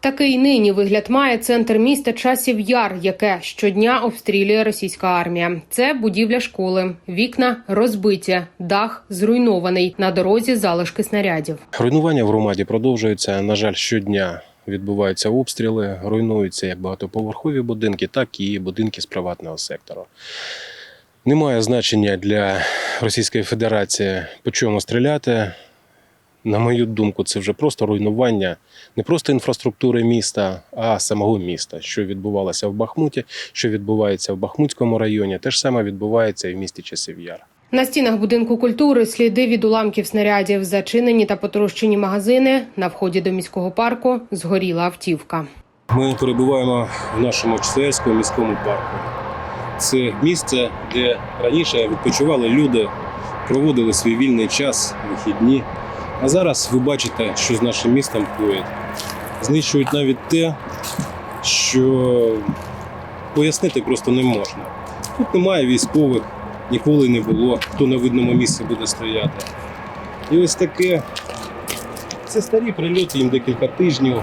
Такий нині вигляд має центр міста часів яр, яке щодня обстрілює російська армія. Це будівля школи, вікна розбиті, дах зруйнований. На дорозі залишки снарядів. Руйнування в громаді продовжуються. На жаль, щодня відбуваються обстріли, руйнуються як багатоповерхові будинки, так і будинки з приватного сектору. Немає значення для Російської Федерації по чому стріляти. На мою думку, це вже просто руйнування не просто інфраструктури міста, а самого міста. Що відбувалося в Бахмуті, що відбувається в Бахмутському районі, те ж саме відбувається і в місті Часів Яр. На стінах будинку культури сліди від уламків снарядів, зачинені та потрощені магазини. На вході до міського парку згоріла автівка. Ми перебуваємо в нашому Чесельському міському парку. Це місце, де раніше відпочивали люди, проводили свій вільний час, вихідні. А зараз ви бачите, що з нашим містом коїть. Знищують навіть те, що пояснити просто не можна. Тут немає військових, ніколи не було, хто на видному місці буде стояти. І ось таке. Це старі прильоти, їм декілька тижнів.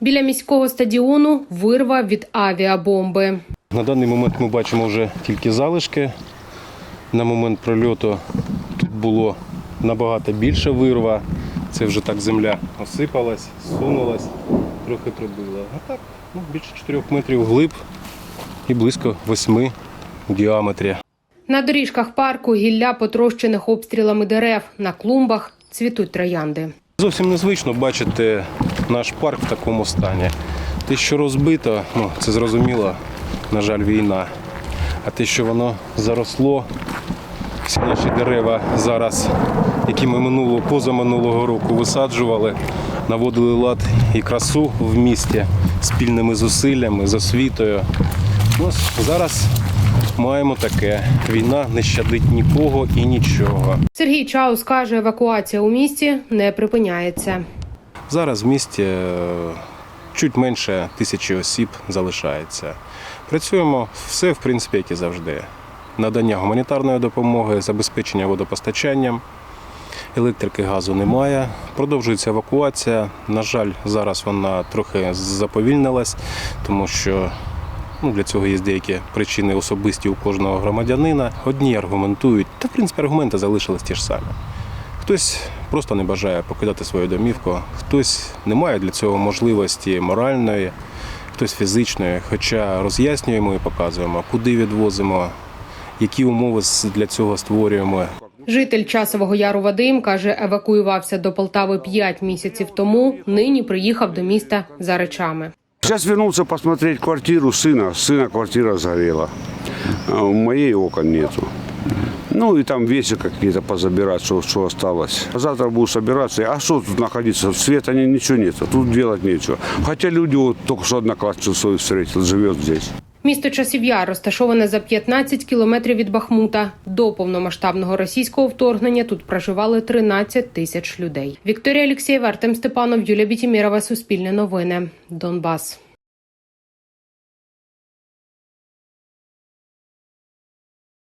Біля міського стадіону вирва від авіабомби. На даний момент ми бачимо вже тільки залишки. На момент прольоту тут було набагато більше вирва. Це вже так земля осипалась, сунулась, трохи прибила. А так, ну, більше 4 метрів глиб і близько 8 в діаметрі. На доріжках парку гілля потрощених обстрілами дерев. На клумбах цвітуть троянди. Зовсім незвично бачити наш парк в такому стані. Те, що розбито, ну, це зрозуміло, на жаль, війна. А те, що воно заросло, всі наші дерева зараз, які ми минулого, позаминулого року висаджували, наводили лад і красу в місті спільними зусиллями, з освітою. Ось зараз маємо таке. Війна не щадить нікого і нічого. Сергій Чаус каже, евакуація у місті не припиняється. Зараз в місті е, чуть менше тисячі осіб залишається. Працюємо все, в принципі, як і завжди. Надання гуманітарної допомоги, забезпечення водопостачанням, електрики, газу немає. Продовжується евакуація. На жаль, зараз вона трохи заповільнилась, тому що ну, для цього є деякі причини особисті у кожного громадянина. Одні аргументують, та в принципі аргументи залишились ті ж самі. Хтось просто не бажає покидати свою домівку, хтось не має для цього можливості моральної, хтось фізичної. Хоча роз'яснюємо і показуємо, куди відвозимо, які умови для цього створюємо. Житель часового яру Вадим каже, евакуювався до Полтави 5 місяців тому. Нині приїхав до міста за речами. Сейчас вернулся посмотреть квартиру сына. Сына квартира сгорела. А У моей окон нету. Ну и там вещи какие-то позабирать, что, осталось. Завтра буду собираться. А что тут находиться? Света ничего нету. Тут делать нечего. Хотя люди вот только что одноклассницу свою встретил, живет здесь. Місто Часів'я розташоване за 15 кілометрів від Бахмута. До повномасштабного російського вторгнення тут проживали 13 тисяч людей. Вікторія Алексєєва, Артем Степанов, Юлія Бітімірова, Суспільне новини, Донбас.